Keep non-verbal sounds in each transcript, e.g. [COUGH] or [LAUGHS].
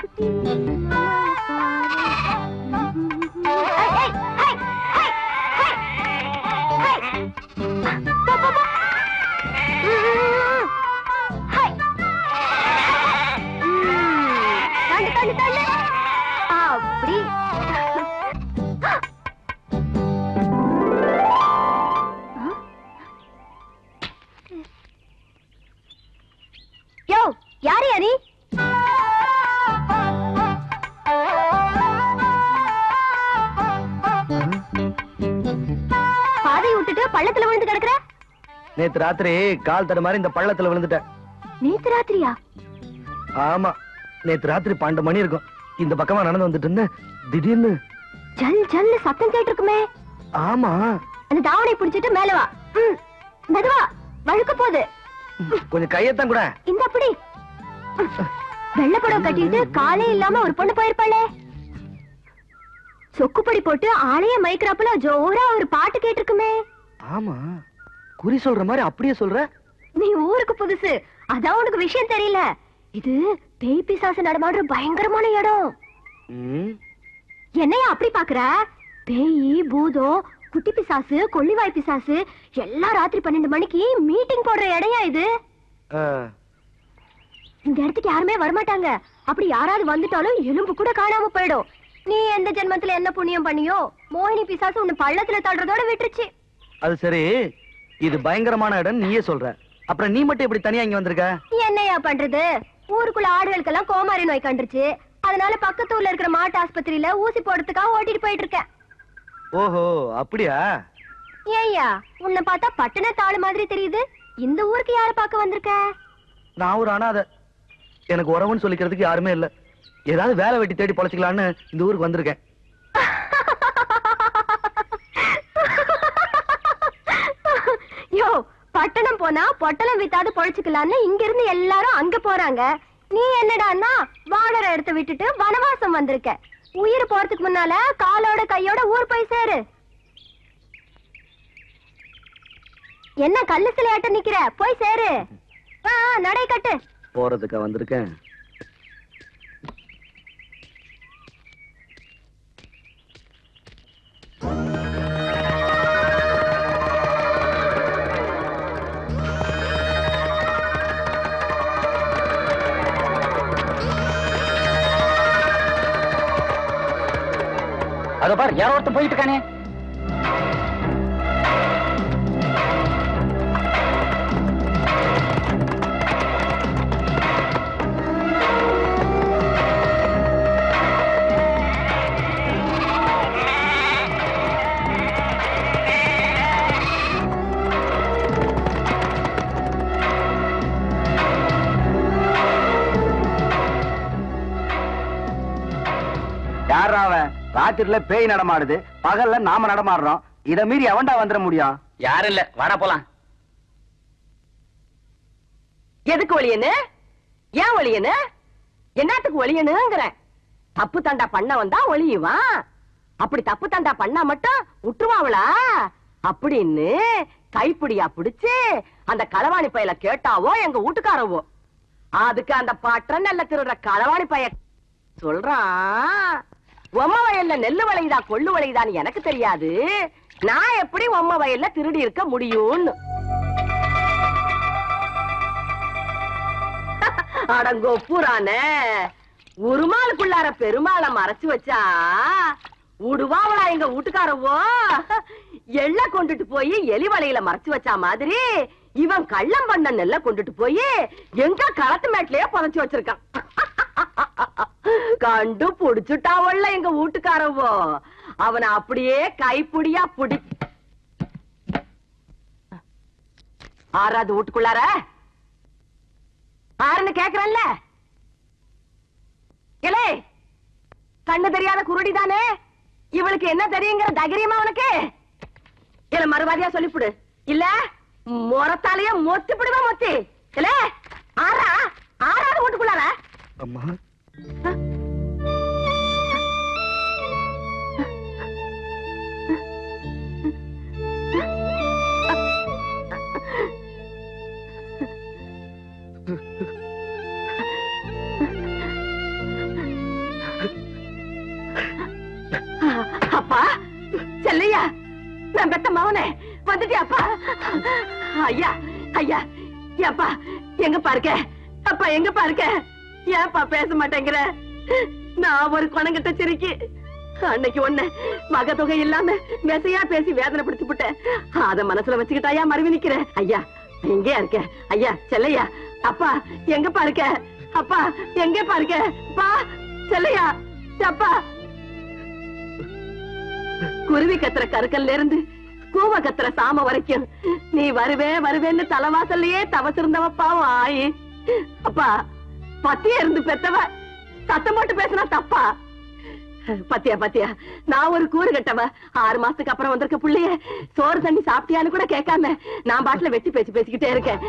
はい、はい、はい、はい、はい、நேத்து ராத்திரி கால் தட மாதிரி இந்த பள்ளத்துல விழுந்துட்டேன். நேத்து ராத்திரியா? ஆமா நேத்து ராத்திரி பன்னெண்டு மணி இருக்கும். இந்த பக்கமா நடந்து வந்துட்டு இருந்தேன் திடீர்னு ஜல் ஜல்னு சத்தம் கேட்டிருக்குமே. ஆமா. அந்த தாவணை பிடிச்சிட்டு மேல வா. மெதுவா வழுக்க போகுது. கொஞ்சம் கையத்தான் கூட. இந்த அப்படி வெள்ளை புடவை கட்டிட்டு காலே இல்லாம ஒரு பொண்ணு போயிருப்பாளே. சொக்குப்படி போட்டு ஆளைய மைக்ராப்புல ஜோரா ஒரு பாட்டு கேட்டிருக்குமே. ஆமா. குறி சொல்ற மாதிரி அப்படியே சொல்ற? நீ ஊருக்கு புதுசு. அதான் உனக்கு விஷயம் தெரியல. இது பேய் பிசாசு நடமாடுற பயங்கரமான இடம். என்னையா அப்படி பாக்குற? பேயி பூதம் குட்டி பிசாசு கொள்ளிவாய் பிசாசு எல்லாம் ராத்திரி பன்னெண்டு மணிக்கு மீட்டிங் போடுற இடையா இது? இந்த இடத்துக்கு யாருமே வரமாட்டாங்க. அப்படி யாராவது வந்துட்டாலும் எலும்பு கூட காணாம போயிடும். நீ எந்த ஜென்மத்துல என்ன புண்ணியம் பண்ணியோ மோகினி பிசாசு உன்னை பள்ளத்துல தள்ளுறதோட விட்டுருச்சு. அது சரி. இது பயங்கரமான இடம் நீயே சொல்ற. அப்புறம் நீ மட்டும் இப்படி தனியா இங்க வந்திருக்க? என்னையா பண்றது? ஊருக்குள்ள ஆடுகளுக்கெல்லாம் கோமாரி நோய் கண்டுருச்சு. அதனால பக்கத்து ஊர்ல இருக்கிற மாட்டு ஆஸ்பத்திரியில ஊசி போடுறதுக்காக ஓட்டிட்டு போயிட்டு இருக்கேன். ஓஹோ அப்படியா? ஏய்யா உன்னை பார்த்தா பட்டண தாளு மாதிரி தெரியுது. இந்த ஊருக்கு யார பார்க்க வந்திருக்க? நான் ஒரு அனாதை. எனக்கு உறவுன்னு சொல்லிக்கிறதுக்கு யாருமே இல்ல. ஏதாவது வேலை வெட்டி தேடி பொழைச்சிக்கலான்னு இந்த ஊருக்கு வந்திருக்கேன். ஐயோ பட்டணம் போனா பொட்டலம் வித்தாது பொழைச்சுக்கலான்னு இங்க இருந்து எல்லாரும் அங்க போறாங்க. நீ என்னடான்னா வானர எடுத்து விட்டுட்டு வனவாசம் வந்திருக்க. உயிர் போறதுக்கு முன்னால காலோட கையோட ஊர் போய் சேரு. என்ன கல்லு சிலையாட்ட நிக்கிற? போய் சேரு. நடை கட்டு. போறதுக்கா வந்திருக்கேன். அதை பாரு யாரோ ஒருத்தன் போயிட்டு இருக்கானே. ராத்திரில பேய் நடமாடுது பகல்ல நாம நடமாடுறோம். இத மீறி எவன்டா வந்துட முடியும் யாரும் இல்ல. வாடா போலாம். எதுக்கு ஒளியனு? ஏன் ஒளியனு? என்னத்துக்கு ஒளியனுங்கிறேன் தப்பு தண்டா பண்ண வந்தா ஒளியுவான் அப்படி தப்பு தண்டா பண்ணா மட்டும் விட்டுருவாங்களா அப்படின்னு கைப்பிடியா பிடிச்சு அந்த களவாணி பையல கேட்டாவோ எங்க வீட்டுக்காரவோ. அதுக்கு அந்த பற்ற நெல்ல திருடுற களவாணி பைய சொல்றான் உம்ம வயல்ல நெல்லு வளையுதா கொள்ளு வளையுதான்னு எனக்கு தெரியாது. நான் எப்படி உம்ம வயல்ல திருடி இருக்க முடியும்னு? [LAUGHS] அடங்கோ பூரானே உருமாளுக்குள்ளார பெருமாளை மறைச்சு வச்சா உடுவாவளா எங்க வீட்டுக்காரவோ? எள்ள கொண்டுட்டு போய் எலி வலையில மறைச்சு வச்சா மாதிரி இவன் கள்ளம் பண்ண நெல்ல கொண்டுட்டு போய் எங்க களத்து மேட்லயே புதைச்சு வச்சிருக்கான். [LAUGHS] கண்டு புடிச்சுட்டாவல்ல எங்க வீட்டுக்காரவோ. அவனை அப்படியே கைப்பிடியா புடி. ஆறாவது வீட்டுக்குள்ளார? ஆறுன்னு கேக்குறல்ல இலே கண்ணு தெரியாத குருடி தானே? இவளுக்கு என்ன தெரியுங்கிற தைரியமா உனக்கு? இல்ல மறுவாதியா சொல்லிப்புடு. இல்ல முறத்தாலேயே மொத்தி பிடுவா மொத்தி. இல்ல ஆறா ஆறாவது வீட்டுக்குள்ளார? அம்மா. அப்பா செல்லையா நான் பெத்த மவனே வந்துட்டியாப்பா ஐயா ஐயா ஏப்பா எங்க பாருக்க அப்பா எங்க பாருக்க ஏன்பா பேச மாட்டேங்கிற? நான் ஒரு குணங்கிட்ட சிரிக்கி அன்னைக்கு ஒண்ணு மக தொகை இல்லாம மெசையா பேசி வேதனைப்படுத்தி விட்டேன் அத மனசுல வச்சுக்கிட்டாயா மறுவி நிக்கிறேன் ஐயா எங்கேயா இருக்க? ஐயா செல்லையா? அப்பா எங்க பாருக்க அப்பா எங்க பாருக்க பா செல்லையா? அப்பா. குருவி கத்துற கருக்கல்ல இருந்து கூவ கத்துற சாம வரைக்கும் நீ வருவே வருவேன்னு தலைவாசல்லையே தவசிருந்தவ பாவம் ஆயி. அப்பா பத்தியா இருந்து பெத்தவ? சத்தம் போட்டு பேசினா தப்பா? பத்தியா பத்தியா நான் ஒரு கூறு கட்டவ. ஆறு மாசத்துக்கு அப்புறம் வந்திருக்க புள்ளைய சோறு தண்ணி சாப்பிட்டியான்னு கூட கேட்காம நான் பாட்டுல வெட்டி பேசி பேசிக்கிட்டே இருக்கேன்.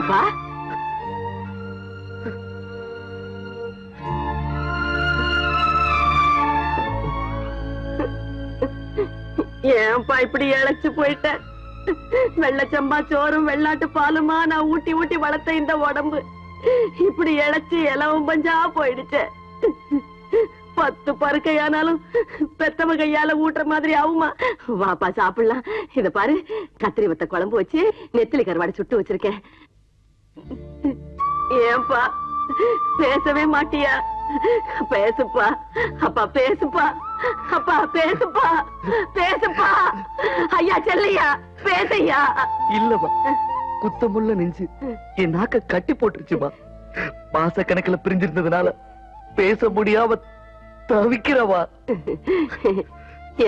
அப்பா? ஏன்பா இப்படி இழைச்சு போயிட்ட? வெள்ளச்சம்பா சோறும் வெள்ளாட்டு பாலுமா நான் ஊட்டி ஊட்டி வளர்த்த இந்த உடம்பு. இப்படி இழைச்சு இலவும் பஞ்சா போயிடுச்சு. பத்து பருக்கையானாலும் பெத்தவ கையால ஊட்டுற மாதிரி ஆகுமா? வாப்பா சாப்பிடலாம். இத பாரு கத்திரி வத்த குழம்பு வச்சு நெத்திலி கருவாடை சுட்டு வச்சிருக்கேன். ஏன்பா பேசவே மாட்டியா? பேசுப்பா. அப்பா பேசுப்பா. அப்பா பேசுப்பா. பேசுப்பா. ஐயா செல்லையா பேசையா. இல்லப்பா. குத்தமுள்ள நெஞ்சு. என் நாக்க கட்டி போட்டுருச்சுமா. மாச கணக்குல பிரிஞ்சிருந்ததுனால பேச முடியாம தவிக்கிறவா.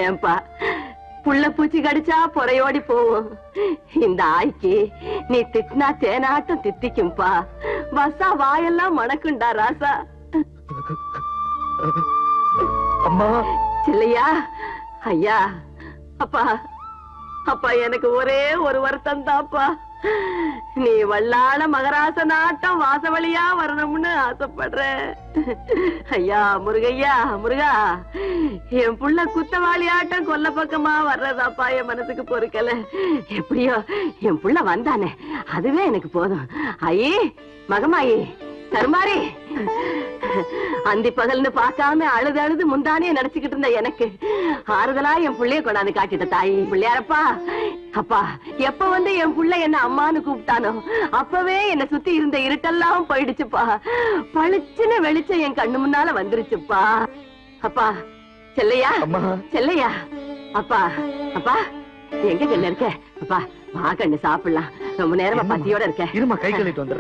ஏன்பா புள்ள பூச்சி கடிச்சா பொறையோடி போவோம். இந்த ஆய்க்கு நீ திட்டினா தேனாட்டம் தித்திக்கும்பா. வசா வாயெல்லாம் மணக்குண்டா ராசா. அம்மா. சில்லையா? ஐயா அப்பா. அப்பா எனக்கு ஒரே ஒரு வருத்தம் தாப்பா நீ வல்லான மகராச நாட்டம் வாசவழியா வரணும்னு ஆசைப்படுற. ஐயா முருகையா முருகா என் புள்ள குத்தவாளி ஆட்டம் கொல்ல பக்கமா வர்றதாப்பா என் மனசுக்கு பொறுக்கல. எப்படியோ என் புள்ள வந்தானே அதுவே எனக்கு போதும். ஐயே மகமாயி தருமாறி. அந்தி பகல்னு பார்க்காம அழுது அழுது முந்தானே நினைச்சுக்கிட்டு இருந்த எனக்கு. ஆறுதலா என் புள்ளைய கொண்டாந்து காட்டிட்ட தாயி பிள்ளையாரப்பா அப்பா எப்ப வந்து என் புள்ள என்ன அம்மான்னு கூப்பிட்டானோ அப்பவே என்ன சுத்தி இருந்த இருட்டெல்லாம் போயிடுச்சுப்பா. பளிச்சுன்னு வெளிச்சம் என் கண்ணு முன்னால வந்துருச்சுப்பா. அப்பா செல்லையா. செல்லையா? அப்பா அப்பா எங்க கண்ணு இருக்க? அப்பா வா கண்ணு சாப்பிடலாம். ரொம்ப நேரமா பசியோட இருக்க. இருமா கை கழுவிட்டு வந்துடுறேன்.